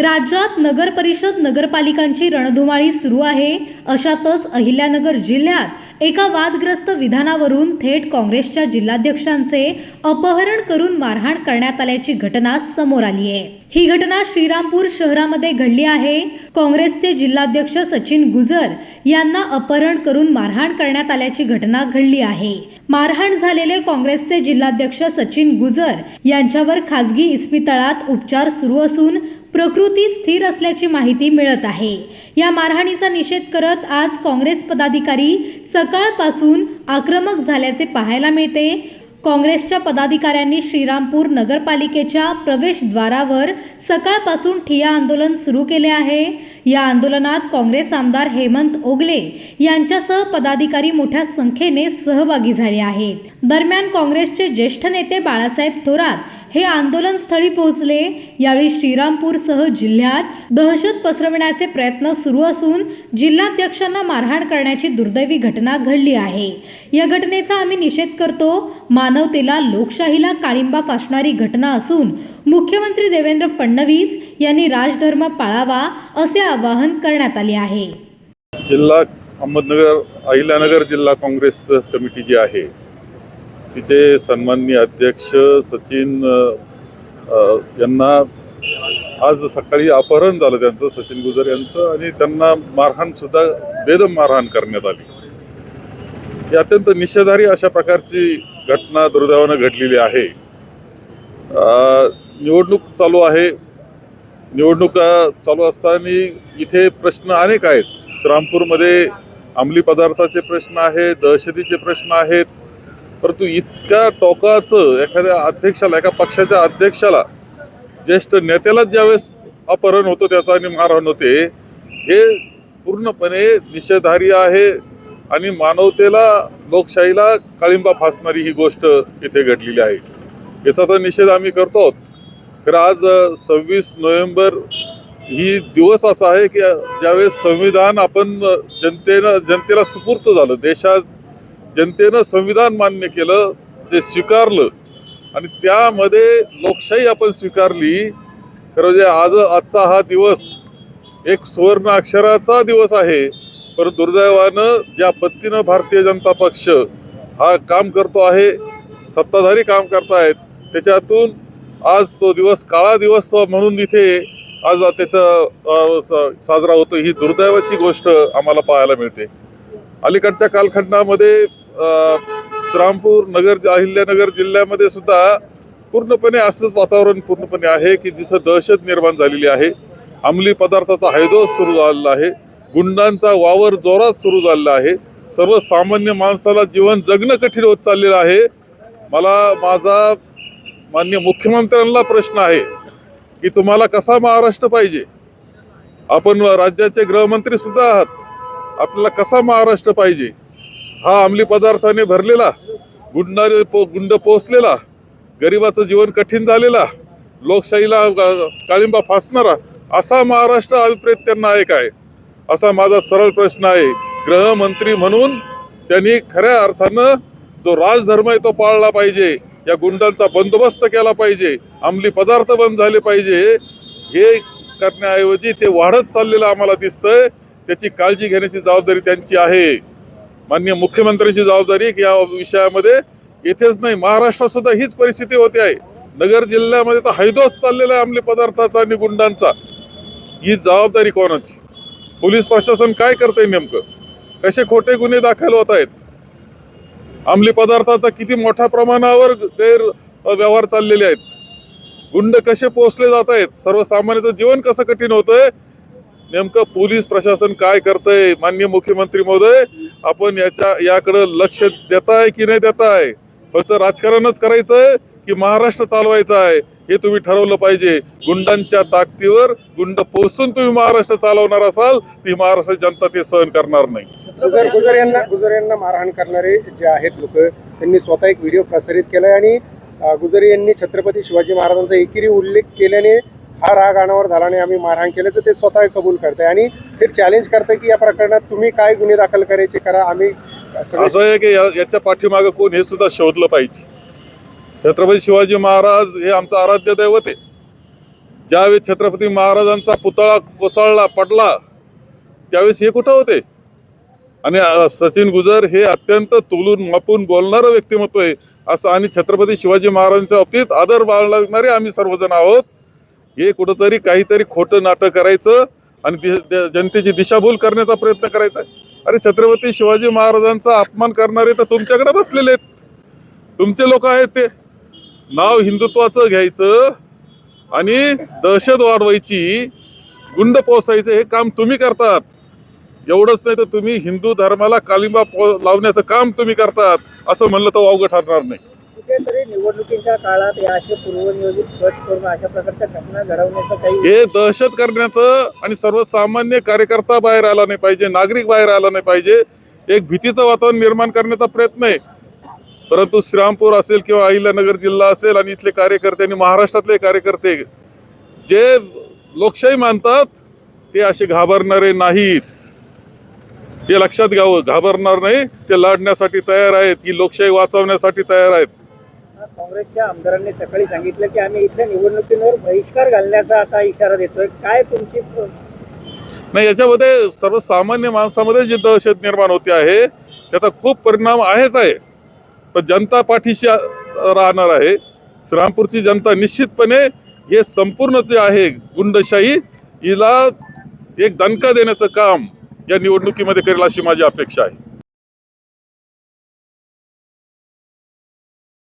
राज्यात नगर परिषद नगरपालिकांची रणधुमाळी सुरू आहे. अशातच अहिल्यानगर जिल्ह्यात एका वादग्रस्त विधानावरून थेट काँग्रेसच्या जिल्हाध्यक्षांचे अपहरण करून मारहाण करण्यात आल्याची घटना समोर आली आहे. ही घटना श्रीरामपूर शहरामध्ये घडली आहे. काँग्रेसचे जिल्हाध्यक्ष सचिन गुजर यांना अपहरण करून मारहाण करण्यात आल्याची घटना घडली आहे. मारहाण झालेले काँग्रेसचे जिल्हाध्यक्ष सचिन गुजर यांच्यावर खासगी इस्पितळात उपचार सुरू असून प्रकृती स्थिर असल्याची माहिती मिळत आहे. या मारहाणीचा निषेध करत आज काँग्रेस पदाधिकारी सकाळपासून आक्रमक झाल्याचे पाहायला मिळते. काँग्रेसच्या पदाधिकाऱ्यांनी श्रीरामपूर नगरपालिकेच्या प्रवेशद्वारावर सकाळपासून ठिया आंदोलन सुरू केले आहे. या आंदोलनात काँग्रेस आमदार हेमंत ओगले यांच्यासह पदाधिकारी मोठ्या संख्येने सहभागी झाले आहेत. दरम्यान काँग्रेसचे ज्येष्ठ नेते बाळासाहेब थोरात हे आंदोलन स्थळी पोहोचले. यावेळी श्रीरामपूरसह जिल्ह्यात दहशत पसरविण्याचे प्रयत्न सुरू असून जिल्हाध्यक्षांना मारहाण करण्याची दुर्दैवी घटना घडली आहे. या घटनेचा आम्ही निषेध करतो. मानवतेला लोकशाहीला काळिंबा फासणारी घटना असून मुख्यमंत्री देवेंद्र फडणवीस यांनी राजधर्म पाळावा असे आवाहन करण्यात आले आहे. जिल्हा अहमदनगर अहिल्यानगर जिल्हा काँग्रेस कमिटी जी आहे तिचे सन्माननीय अध्यक्ष सचिन यांना आज सकाळी अपहरण झालं त्यांचं सचिन गुजर यांचं आणि त्यांना मारहाण सुद्धा बेदम मारहाण करण्यात आली. ही अत्यंत निषेधारी अशा प्रकारची घटना दुर्दैवानं घडलेली आहे. निवडणूक चालू आहे. निवडणुका चालू असताना इथे प्रश्न अनेक आहेत. श्रामपूरमध्ये अंमली पदार्थाचे प्रश्न आहेत दहशतीचे प्रश्न आहेत. परंतु इतक्या टोकाचं एखाद्या अध्यक्षाला एका पक्षाच्या अध्यक्षाला ज्येष्ठ नेत्यालाच ज्यावेळेस अपहरण होतं त्याचं आणि मारहाण होते हे पूर्णपणे निषेधार्य आहे आणि मानवतेला लोकशाहीला काळिंबा फासणारी ही गोष्ट इथे घडलेली आहे. याचा तर निषेध आम्ही करतो तर आज सव्वीस नोव्हेंबर ही दिवस असा आहे की ज्यावेळेस संविधान आपण जनतेनं जनतेला सुपूर्त झालं देशात जनतेनं संविधान मान्य केलं ते स्वीकारलं आणि त्यामध्ये लोकशाही आपण स्वीकारली खरं म्हणजे आज आजचा हा दिवस एक सुवर्ण अक्षराचा दिवस आहे. पर दुर्दैवानं ज्या पद्धतीनं भारतीय जनता पक्ष हा काम करतो आहे सत्ताधारी काम करतायत त्याच्यातून आज तो दिवस काळा दिवस म्हणून इथे आज त्याचा स- साजरा होतो ही दुर्दैवाची गोष्ट आम्हाला पाहायला मिळते. अलीकडच्या कालखंडामध्ये श्रामपूर नगर अहिल्यानगर जिल्ह्यामध्ये सुद्धा पूर्णपणे असंच वातावरण पूर्णपणे आहे की जिथं दहशत निर्माण झालेली आहे. अंमली पदार्थाचा हैदोस सुरू झालेला आहे. गुंडांचा वावर जोरात सुरू झालेला आहे. सर्वसामान्य माणसाला जीवन जगणं कठीण होत चाललेलं आहे. मला माझा मान्य मुख्यमंत्र्यांना प्रश्न आहे की तुम्हाला कसा महाराष्ट्र पाहिजे? आपण राज्याचे गृहमंत्री सुद्धा आहात. आपल्याला कसा महाराष्ट्र पाहिजे? हा अंमली पदार्थाने भरलेला गुंडाने पो गुंड पोचलेला गरिबाचं जीवन कठीण झालेला लोकशाहीला काळिंबा फासणारा असा महाराष्ट्र अभिप्रेत त्यांना आहे काय? असा माझा सरळ प्रश्न आहे. गृहमंत्री म्हणून त्यांनी खऱ्या अर्थानं जो राजधर्म आहे तो पाळला पाहिजे. या गुंडांचा बंदोबस्त केला पाहिजे अंमली पदार्थ बंद झाले पाहिजे हे करण्याऐवजी ते वाढत चाललेलं आम्हाला दिसतंय. त्याची काळजी घेण्याची जबाबदारी त्यांची आहे. माननीय मुख्यमंत्र्यांची जबाबदारी की या विषयामध्ये येथेच नाही महाराष्ट्रात सुद्धा हीच परिस्थिती होते आहे. नगर जिल्ह्यामध्ये तर हैदोस चाललेला आहे अंमली पदार्थाचा आणि गुंडांचा. ही जबाबदारी कोणाची? पोलीस प्रशासन काय करतंय नेमकं? कसे खोटे गुन्हे दाखल होत आहेत? अंमली पदार्थाचा किती मोठ्या प्रमाणावर गैर व्यवहार चाललेले आहेत. गुंड कसे पोचले जात आहेत सर्वसामान्याचं जीवन कसं कठीण होतंय नेमकं पोलीस प्रशासन काय करतंय मान्य मुख्यमंत्री महोदय आपण याच्या याकडं लक्ष देताय की नाही देताय? फक्त राजकारणच करायचंय की महाराष्ट्र चालवायचं आहे हे तुम्ही ठरवलं पाहिजे. गुंडांच्या ताकदीवर गुंड पोचून तुम्ही महाराष्ट्र चालवणार असाल ती महाराष्ट्र जनता ते सहन करणार नाही. गुजर गुजर यांना गुजर यांना मारहाण करणारे जे आहेत लोक त्यांनी स्वतः एक व्हिडिओ प्रसारित केलाय आणि गुजर यांनी छत्रपती शिवाजी महाराजांचा एकेरी उल्लेख केल्याने हा राग अनावर झाला आणि आम्ही मारहाण केल्याचं ते स्वतः कबूल करताय. आणि ते चॅलेंज करताय की या प्रकरणात तुम्ही काय गुन्हे दाखल करायचे करा आम्ही असं आहे की याच्या पाठीमागं कोण हे सुद्धा शोधलं पाहिजे. छत्रपती शिवाजी महाराज हे आमचं आराध्य दैवत आहे. ज्यावेळेस छत्रपती महाराजांचा पुतळा कोसळला पडला त्यावेळेस हे कुठं होते? आणि सचिन गुजर हे अत्यंत तुलून मापून बोलणारं व्यक्तिमत्व आहे. असं आणि छत्रपती शिवाजी महाराजांच्या बाबतीत आदर बाळगणारे आम्ही सर्वजण आहोत. हे कुठंतरी काहीतरी खोटं नाटक करायचं आणि दि- जनतेची दिशाभूल करण्याचा प्रयत्न करायचा आहे. अरे छत्रपती शिवाजी महाराजांचा अपमान करणारे तर तुमच्याकडे बसलेले आहेत. तुमचे लोक आहेत ते. नाव हिंदुत्वाचं घ्यायचं आणि दहशत वाढवायची गुंड पोसायचं हे काम तुम्ही करतात. एवढंच नाही तर तुम्ही हिंदू धर्माला कालिंबा लावण्याचं काम तुम्ही करतात असं म्हणलं तर वावगं ठरणार नाही. कुठेतरी निवडणुकीच्या काळात या असे पूर्वनियोजित कट करून अशा प्रकारच्या घटना घडवण्याचं काही हे दहशत करण्याचं आणि सर्वसामान्य कार्यकर्ता बाहेर आला नाही पाहिजे नागरिक बाहेर आला नाही पाहिजे एक भीतीचं वातावरण निर्माण करण्याचा प्रयत्न आहे. परंतु श्रीरामपूर असेल किंवा अहिल्यानगर जिल्हा असेल आणि इथले कार्यकर्ते आणि महाराष्ट्रातले कार्यकर्ते जे लोकशाही मानतात ते असे घाबरणारे नाहीत. हे लक्षात घ्यावं. घाबरणार नाही ते लढण्यासाठी तयार आहेत ही लोकशाही वाचवण्यासाठी तयार आहेत. काँग्रेसच्या आमदारांनी सकाळी सांगितलं की आम्ही इथल्या निवडणुकींवर बहिष्कार घालण्याचा आता इशारा देतोय. काय तुमची नाही याच्यामध्ये सर्वसामान्य माणसामध्ये जी दहशत निर्माण होते आहे त्याचा खूप परिणाम आहेच आहे. पण जनता पाठीशी राहणार आहे. श्रीरामपूरची जनता निश्चितपणे हे संपूर्ण जे आहे गुंडशाही हिला एक दणका देण्याचं काम या निवडणुकीमध्ये करेल अशी माझी अपेक्षा आहे.